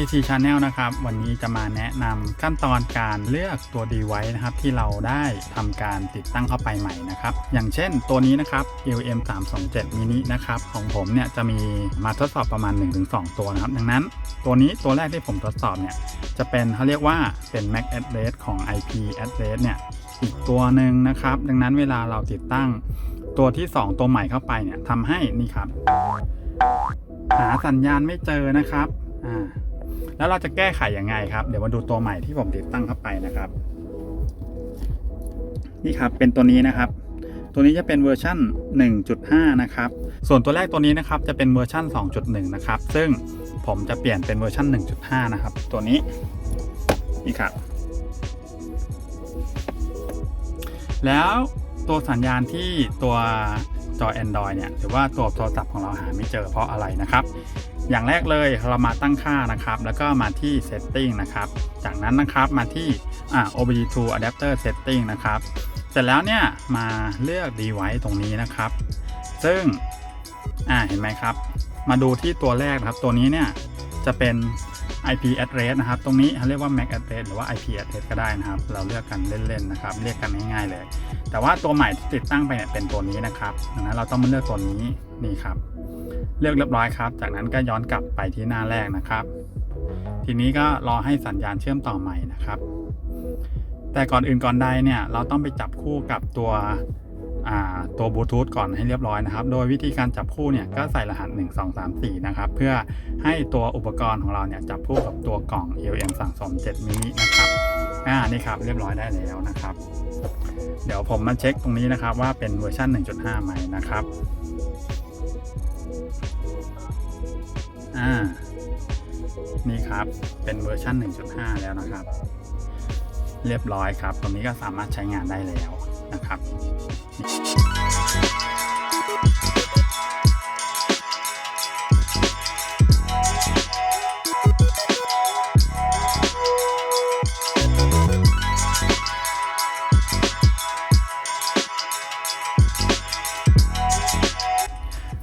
BT Channel นะครับ วันนี้จะมาแนะนำขั้นตอนการเลือกตัว device นะครับ ที่เราได้ทำการติดตั้งเข้าไปใหม่นะครับ อย่างเช่นตัวนี้นะครับ LM 3 2 7 mini นะครับ ของผมเนี่ยจะมีมาทดสอบประมาณ 1-2 ตัวนะครับ ดังนั้นตัวนี้ตัวแรกที่ผมทดสอบเนี่ยจะเป็นเขาเรียกว่าเป็น MAC address ของ IP address เนี่ยอีกตัวหนึ่งนะครับ ดังนั้นเวลาเราติดตั้งตัวที่ 2 ตัวใหม่เข้าไปเนี่ยทำให้นี่ครับ หาสัญญาณไม่เจอนะครับ อ่า แล้วเราจะแก้ไขยังไงครับ เดี๋ยวมาดูตัวใหม่ที่ผมติดตั้งเข้าไปนะครับ นี่ครับเป็นตัวนี้นะครับ ตัวนี้จะเป็นเวอร์ชัน1.5 นะครับ ส่วนตัวแรกตัวนี้นะครับจะเป็นเวอร์ชัน2.1 นะครับ ซึ่งผมจะเปลี่ยนเป็นเวอร์ชัน1.5 นะครับ ตัวนี้นี่ครับแล้ว ตัวสัญญาณที่ตัวจอ Android เนี่ยหรือว่าตัวโทรศัพท์ของเราหาไม่เจอเพราะอะไรนะครับ อย่างแรกเลยเรามาตั้งค่านะครับ แล้วก็มาที่ Setting นะครับ จากนั้นนะครับมาที่อ่า OBD2 Adapter Setting นะครับ เสร็จแล้วเนี่ยมาเลือก Device ตรงนี้นะครับ ซึ่งอ่าเห็นไหมครับ มาดูที่ตัวแรกนะครับ ตัวนี้เนี่ยจะเป็น IP address นะครับ ตรงนี้เขาเรียกว่า MAC address หรือว่า IP address ก็ได้นะครับ เราเลือกกันเล่นๆนะครับ เรียกกันง่ายๆเลย แต่ว่าตัวใหม่ที่ติดตั้งไปเนี่ยเป็นตัวนี้นะครับดังนั้นเราต้องมาเลือกตัวนี้นี่ครับ เลือกเรียบร้อยครับ จากนั้นก็ย้อนกลับไปที่หน้าแรกนะครับ ทีนี้ก็รอให้สัญญาณเชื่อมต่อใหม่นะครับ แต่ก่อนอื่นก่อนใดเนี่ยเราต้องไปจับคู่กับตัว ตัวบลูทูธก่อนให้เรียบร้อยนะครับ โดยวิธีการจับคู่เนี่ยก็ใส่รหัส 1 2 3 4 นะครับ เพื่อให้ตัวอุปกรณ์ของเราเนี่ยจับคู่กับตัวกล่อง LM 3 2 7 mini นะครับ อ่า นี่ครับเรียบร้อยได้แล้วนะครับ เดี๋ยวผมมาเช็คตรงนี้นะครับว่าเป็นเวอร์ชัน1.5 ไหมนะครับ อ่า นี่ครับเป็นเวอร์ชัน1.5 แล้วนะครับ เรียบร้อยครับ ตรงนี้ก็สามารถใช้งานได้แล้วนะครับ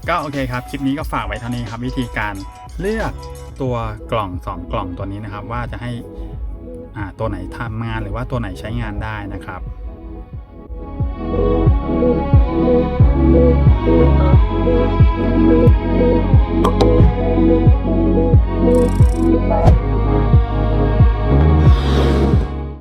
ก็โอเคครับ คลิปนี้ก็ฝากไว้เท่านี้ครับ วิธีการเลือกตัวกล่อง 2 กล่องตัวนี้นะครับ ว่าจะให้ ตัวไหนทำงานหรือว่าตัวไหนใช้งานได้นะครับ